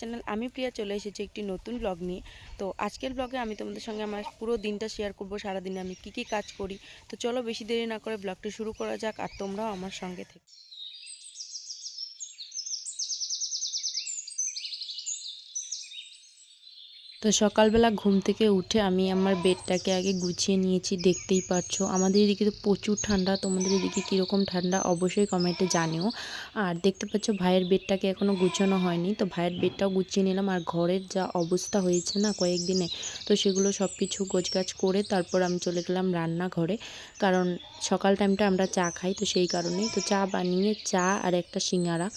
Channel আমি প্রিয়া চলে এসেছি একটি নতুন ব্লগ নিয়ে। তো আজকের ব্লগে আমি তোমাদের সঙ্গে আমার পুরো দিনটা শেয়ার করব, সারাদিনে আমি কি কি কাজ করি। তো চলো বেশি দেরি না করে ব্লগটা শুরু করা যাক, আর তোমরাও আমার সঙ্গে থেকে। তো সকালবেলা ঘুম থেকে উঠে আমি আমার বেডটাকে আগে গুছিয়ে নিয়েছি, দেখতেই পাচ্ছো আমাদের এদিকে তো প্রচুর ঠান্ডা, তোমাদের এদিকে কীরকম ঠান্ডা অবশ্যই কমেন্টে জানিও। আর দেখতে পাচ্ছ ভাইয়ের বেডটাকে এখনও গুছানো হয়নি, তো ভাইয়ের বেডটাও গুছিয়ে নিলাম। আর ঘরের যা অবস্থা হয়েছে না কয়েকদিনে, তো সেগুলো সব কিছু গোছগাছ করে তারপর আমি চলে গেলাম রান্নাঘরে। কারণ সকাল টাইমটা আমরা চা খাই, তো সেই কারণেই। তো চা বানিয়ে, চা আর একটা সিঙ্গারা।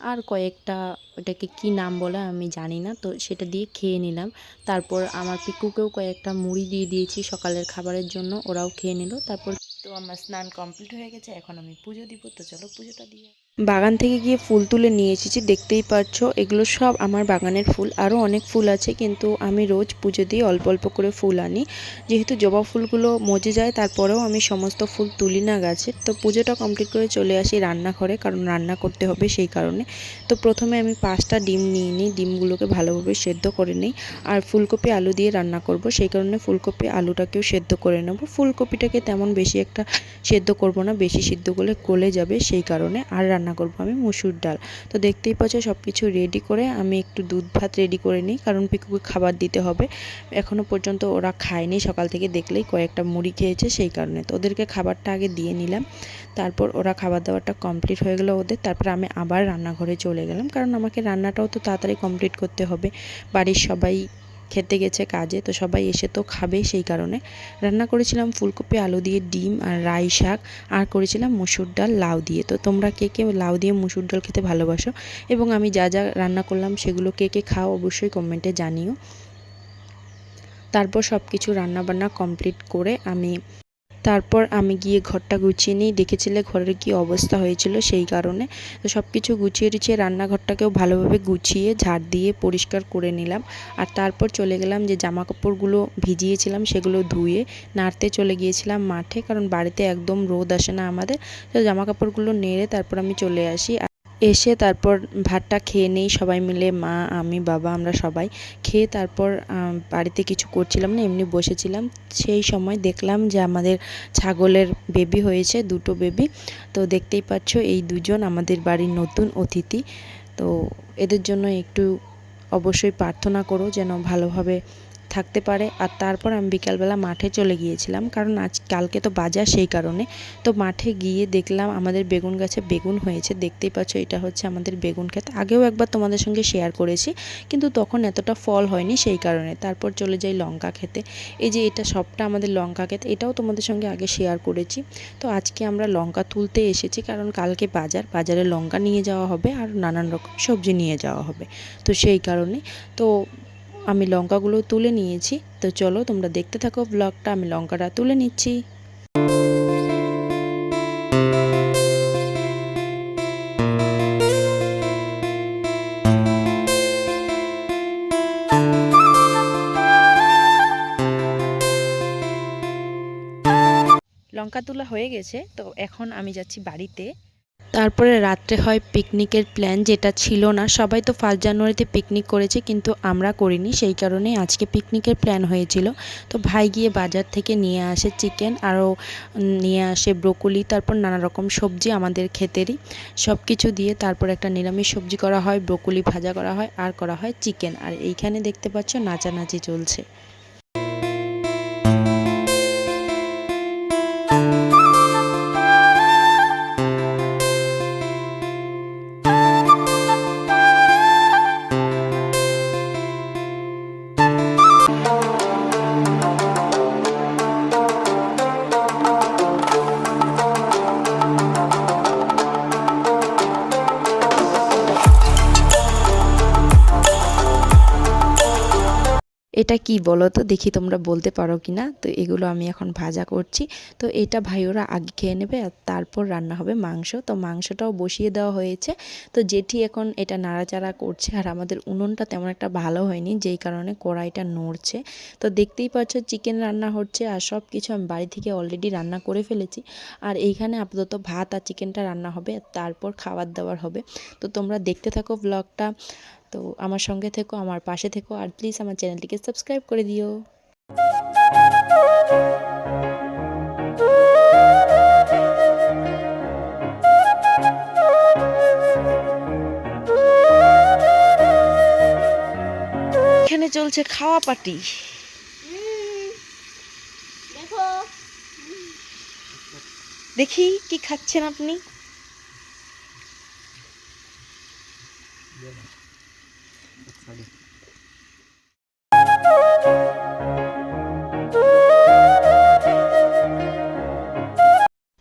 আর কয়েকটা ওটাকে কি নাম বলে আমি জানি না, তো সেটা দিয়ে খেয়ে নিলাম। তারপর আমার পিকুকেও কয়েকটা মুড়ি দিয়ে দিয়েছি সকালের খাবারের জন্য, ওরাও খেয়ে নিল। তারপর তো আমার স্নান কমপ্লিট হয়ে গেছে, এখন আমি পুজো দিব, তো চলো পুজোটা দিয়ে বাগান থেকে গিয়ে ফুল তুলে নিয়ে এসেছি, দেখতেই পাচ্ছ এগুলো সব আমার বাগানের ফুল। আরও অনেক ফুল আছে, কিন্তু আমি রোজ পুজো দিয়ে অল্প অল্প করে ফুল আনি। যেহেতু জবা ফুলগুলো মজে যায়, তারপরেও আমি সমস্ত ফুল তুলি না গাছে। তো পুজোটা কমপ্লিট করে চলে আসি রান্নাঘরে, কারণ রান্না করতে হবে সেই কারণে। তো প্রথমে আমি পাঁচটা ডিম নিয়ে নিই, ডিমগুলোকে ভালোভাবে সেদ্ধ করে নিই। আর ফুলকপি আলু দিয়ে রান্না করব, সেই কারণে ফুলকপি আলুটাকেও সেদ্ধ করে নেব। ফুলকপিটাকে তেমন বেশি একটা সেদ্ধ করব না, বেশি সিদ্ধ করলে গলে যাবে সেই কারণে। আর রান্না করব আমি, মুসুর ডাল। তো দেখতেই পাচ্ছ সব কিছু রেডি করে আমি একটু দুধ ভাত রেডি করে নিই, কারণ পিকুকে খাবার দিতে হবে। এখনও পর্যন্ত ওরা খায়নি, সকাল থেকে দেখলেই কয়েকটা মুড়ি খেয়েছে সেই কারণে। তো ওদেরকে খাবারটা আগে দিয়ে নিলাম, তারপর ওরা খাবার দাবারটা কমপ্লিট হয়ে গেলো ওদের, তারপর আমি আবার রান্নাঘরে চলে গেলাম। কারণ আমাকে রান্নাটাও তো তাড়াতাড়ি কমপ্লিট করতে হবে, বাড়ির সবাই খেতে গেছে কাজে, তো সবাই এসে তো খাবে সেই কারণে। রান্না করেছিলাম ফুলকপি, আলু দিয়ে ডিম আর রাই শাক, আর করেছিলাম মুসুর ডাল, লাউ দিয়ে। তো তোমরা কে কে লাউ দিয়ে মুসুর ডাল খেতে ভালোবাসো? এবং আমি যা যা রান্না করলাম সেগুলো কে কে খাও অবশ্যই কমেন্টে জানিও। তারপর সব কিছু রান্নাবান্না কমপ্লিট করে আমি তারপর আমি গিয়ে ঘরটা গুছিয়ে নিই। দেখেছিলে ঘরের কি অবস্থা হয়েছিল সেই কারণে। তো সব কিছু গুছিয়ে টুছিয়ে রান্নাঘরটাকেও ভালোভাবে গুছিয়ে, ঝাড় দিয়ে পরিষ্কার করে নিলাম। আর তারপর চলে গেলাম যে জামা কাপড়গুলো ভিজিয়েছিলাম সেগুলো ধুয়ে নাড়তে চলে গিয়েছিলাম মাঠে। কারণ বাড়িতে একদম রোদ আসে না আমাদের। তো জামা কাপড়গুলো নেড়ে তারপর আমি চলে আসি। এসে তারপর ভাতটা খেয়ে নেই, সবাই মিলে মা, আমি, বাবা, আমরা সবাই খেয়ে তারপর বাড়িতে কিছু করছিলাম না, এমনি বসেছিলাম। সেই সময় দেখলাম যে আমাদের ছাগলের বেবি হয়েছে, দুটো বেবি তো দেখতেই পাচ্ছ এই দুজন আমাদের বাড়ির নতুন অতিথি। তো এদের জন্য একটু অবশ্যই প্রার্থনা করো যেন ভালোভাবে থাকতে পারে। আর তারপর আমি বিকালবেলা মাঠে চলে গিয়েছিলাম। কারণ আজ, কালকে তো বাজার সেই কারণে। তো মাঠে গিয়ে দেখলাম আমাদের বেগুন গাছে বেগুন হয়েছে। দেখতেই পাচ্ছ এটা হচ্ছে আমাদের বেগুন ক্ষেত। আগেও একবার তোমাদের সঙ্গে শেয়ার করেছি। কিন্তু তখন এতটা ফল হয়নি সেই কারণে। তারপর চলে যাই লঙ্কা খেতে এই যে এটা সবটা আমাদের লঙ্কা ক্ষেত, এটাও তোমাদের সঙ্গে আগে শেয়ার করেছি। তো আজকে আমরা লঙ্কা তুলতে এসেছি। কারণ কালকে বাজার। বাজারে লঙ্কা নিয়ে যাওয়া হবে। আর নানান রকম সবজি নিয়ে যাওয়া হবে। তো সেই কারণে। তো আমি লঙ্কাগুলো তুলে নিয়েছি। তো চলো তোমরা দেখতে থাকো ব্লগটা, আমি লঙ্কাটা তুলে নিচ্ছি। লঙ্কা তোলা হয়ে গেছে, তো এখন আমি যাচ্ছি বাড়িতে। তারপরে রাত্রে হয় পিকনিকের প্ল্যান যেটা ছিল না। সবাই তো ফার্স্ট জানুয়ারিতে পিকনিক করেছে, কিন্তু আমরা করিনি, সেই কারণে আজকে পিকনিকের প্ল্যান হয়েছিল। তো ভাই গিয়ে বাজার থেকে নিয়ে আসে চিকেন আরও নিয়ে আসে ব্রোকলি তারপর নানা রকম সবজি আমাদের ক্ষেতেরই। সব কিছু দিয়ে তারপর একটা নিরামিষ সবজি করা হয় ব্রোকলি ভাজা করা হয়, আর করা হয় চিকেন আর এইখানে দেখতে পাচ্ছ, নাচানাচি চলছে। এটা কি বলো তো? দেখি তোমরা বলতে পারো কি না তো এগুলো আমি এখন ভাজা করছি। তো এটা ভাই ওরা আগে খেয়ে নেবে আর তারপর রান্না হবে মাংস। তো মাংসটাও বসিয়ে দেওয়া হয়েছে। তো জেঠি এখন এটা নাড়াচাড়া করছে আর আমাদের উনুনটা তেমন একটা ভালো হয়নি, যেই কারণে কড়াইটা নড়ছে। তো দেখতেই পাচ্ছ চিকেন রান্না হচ্ছে আর সব কিছু আমি বাড়ি থেকে অলরেডি রান্না করে ফেলেছি। আর এইখানে আপাতত ভাত আর চিকেনটা রান্না হবে তারপর খাবার দাবার হবে। তো তোমরা দেখতে থাকো ব্লগটা তো আমার সঙ্গে থেকো আমার পাশে থেকো আর প্লিজ আমার চ্যানেলটিকে সাবস্ক্রাইব করে দিও। এখানে চলছে খাওয়া দেখো। দেখি কি খাচ্ছেন আপনি?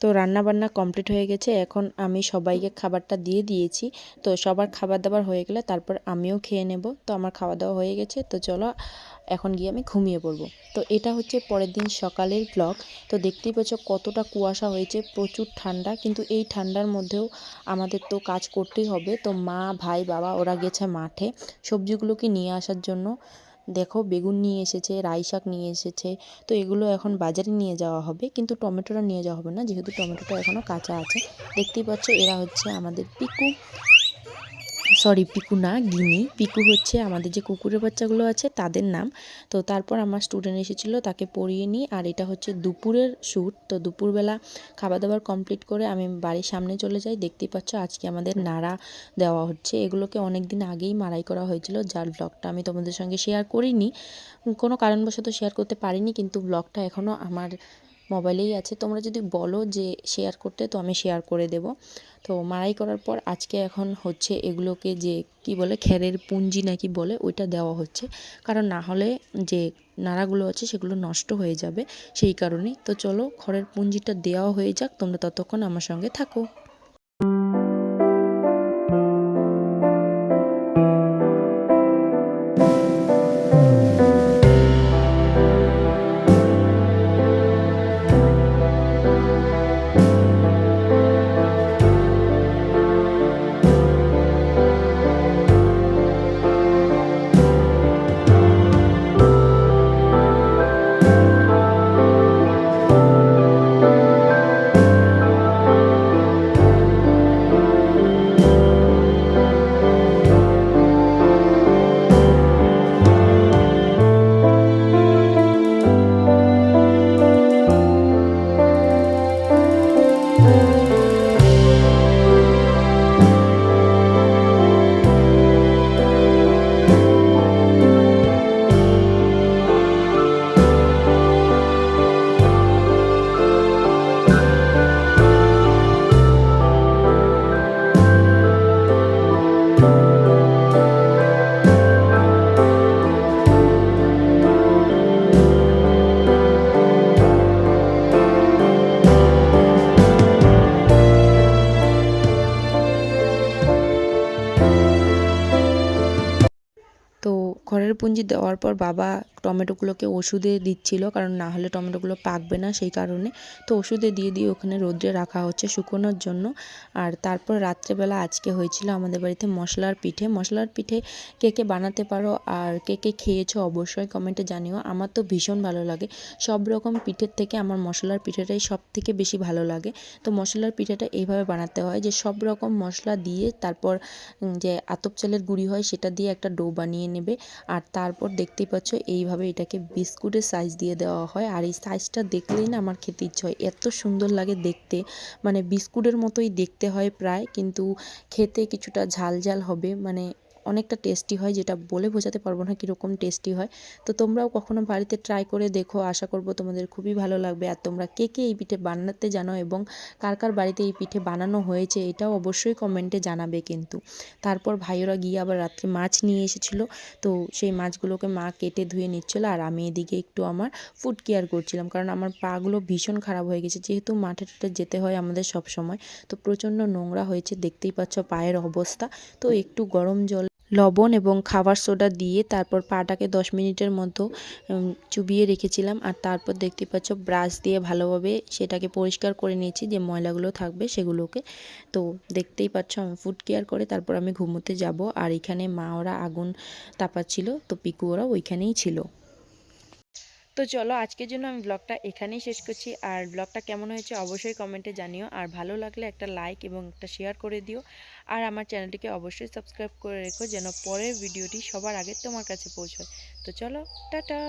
তো রান্না বান্না কমপ্লিট হয়ে গেছে। এখন আমি সবাইকে খাবারটা দিয়ে দিয়েছি। তো সবার খাবার দাবার হয়ে গেলে তারপর আমিও খেয়ে নেব। তো আমার খাওয়া দাওয়া হয়ে গেছে। তো চলো, এখন গিয়ে আমি ঘুমিয়ে পড়ব। তো এটা হচ্ছে পরের দিন সকালের ব্লগ তো দেখতেই পাচ্ছ কতটা কুয়াশা হয়েছে, প্রচুর ঠান্ডা। কিন্তু এই ঠান্ডার মধ্যেও আমাদের তো কাজ করতেই হবে। তো মা, ভাই, বাবা ওরা গেছে মাঠে সবজিগুলোকে নিয়ে আসার জন্য। দেখো, বেগুন নিয়ে এসেছে, রাই শাক নিয়ে এসেছে। তো এগুলো এখন বাজারে নিয়ে যাওয়া হবে, কিন্তু টমেটোটা নিয়ে যাওয়া হবে না, যেহেতু টমেটোটা এখনও কাঁচা আছে। দেখতেই পাচ্ছ, এরা হচ্ছে আমাদের পিকু। সরি পিকু না গিনি পিকু হচ্ছে আমাদের যে কুকুরের বাচ্চাগুলো আছে, তাদের নাম। তো তারপর আমার স্টুডেন্ট এসেছিল, তাকে পড়িয়ে নিই। আর এটা হচ্ছে দুপুরের শ্যুট তো দুপুরবেলা খাবার দাবার কমপ্লিট করে আমি বাড়ির সামনে চলে যাই। দেখতেই পাচ্ছ, আজকে আমাদের নাড়া দেওয়া হচ্ছে। এগুলোকে অনেক দিন আগেই মারাই করা হয়েছিল, যার ব্লগটা আমি তোমাদের সঙ্গে শেয়ার করিনি। কোনো কারণবশত শেয়ার করতে পারিনি, কিন্তু ব্লগটা এখনও আমার মোবাইলেই আছে। তোমরা যদি বলো যে শেয়ার করতে, তো আমি শেয়ার করে দেব। তো মারাই করার পর আজকে এখন হচ্ছে এগুলোকে যে কি বলে, খেরের পুঞ্জি নাকি বলে, ওইটা দেওয়া হচ্ছে। কারণ না হলে যে নাড়াগুলো আছে, সেগুলো নষ্ট হয়ে যাবে সেই কারণেই। তো চলো, খড়ের পুঞ্জিটা দেওয়া হয়ে যাক, তোমরা ততক্ষণ আমার সঙ্গে থাকো। পুঞ্জি দেওয়ার পর বাবা টমেটোগুলোকে ওষুধে দিচ্ছিল, কারণ না হলে টমেটোগুলো পাকবে না সেই কারণে। তো ওষুধে দিয়ে দিয়ে ওখানে রোদ্রে রাখা হচ্ছে শুকোনোর জন্য। আর তারপর রাত্রেবেলা আজকে হয়েছিল আমাদের বাড়িতে মশলার পিঠে। মশলার পিঠে কে কে বানাতে পারো আর কে কে খেয়েছো অবশ্যই কমেন্টে জানিও। আমার তো ভীষণ ভালো লাগে। সব রকম পিঠের থেকে আমার মশলার পিঠেটাই সব থেকে বেশি ভালো লাগে। তো মশলার পিঠেটা এইভাবে বানাতে হয় যে সব রকম মশলা দিয়ে তারপর যে আতপ চালের গুঁড়ি হয় সেটা দিয়ে একটা ডো বানিয়ে নেবে। আর তারপর দেখতেই পাচ্ছ এইভাবে এটাকে বিস্কুটের সাইজ দিয়ে দেওয়া হয়, আর এই সাইজটা দেখলেই না আমার খেতে ইচ্ছে হয়। এত সুন্দর লাগে দেখতে। মানে বিস্কুটের মতোই দেখতে হয় প্রায়, কিন্তু খেতে কিছুটা ঝাল ঝাল হবে। মানে অনেকটা টেস্টি হয়, যেটা বলে বোঝাতে পারব না কীরকম টেস্টি হয়। তো তোমরাও কখনো বাড়িতে ট্রাই করে দেখো, আশা করব তোমাদের খুবই ভালো লাগবে। আর তোমরা কে কে এই পিঠে বানাতে জানো এবং কার কার বাড়িতে এই পিঠে বানানো হয়েছে, এটাও অবশ্যই কমেন্টে জানাবে কিন্তু। তারপর ভাইয়েরা গিয়ে আবার রাত্রে মাছ নিয়ে এসেছিল, তো সেই মাছগুলোকে মা কেটে ধুয়ে নিচ্ছিল, আর আমি এদিকে একটু আমার ফুড কেয়ার করছিলাম, কারণ আমার পাগুলো ভীষণ খারাপ হয়ে গেছে। যেহেতু মাঠে টাঠে যেতে হয় আমাদের সব সময় তো প্রচণ্ড নোংরা হয়েছে, দেখতেই পাচ্ছ পায়ের অবস্থা। তো একটু গরম জল লবণ এবং খাবার সোডা দিয়ে তারপর পাটাকে দশ মিনিটের মতো চুবিয়ে রেখেছিলাম। আর তারপর দেখতে পাচ্ছ ব্রাশ দিয়ে ভালোভাবে সেটাকে পরিষ্কার করে নিয়েছি যে ময়লাগুলো থাকবে সেগুলোকে। তো দেখতেই পাচ্ছ আমি ফুড কেয়ার করে তারপর আমি ঘুমোতে যাব। আর এখানে মা ওরা আগুন তাপাচ্ছিল, তো পিকু ওরা ওইখানেই ছিল। তো চলো আজকের জন্য আমি ব্লগটা এখানেই শেষ করছি। আর ব্লগটা কেমন হয়েছে অবশ্যই কমেন্টে জানিও। আর ভালো লাগলে একটা লাইক এবং একটা শেয়ার করে দিও। আর আমার চ্যানেলটিকে অবশ্যই সাবস্ক্রাইব করে রেখো যেন পরের ভিডিওটি সবার আগে তোমার কাছে পৌঁছয়। তো চলো, টাটা!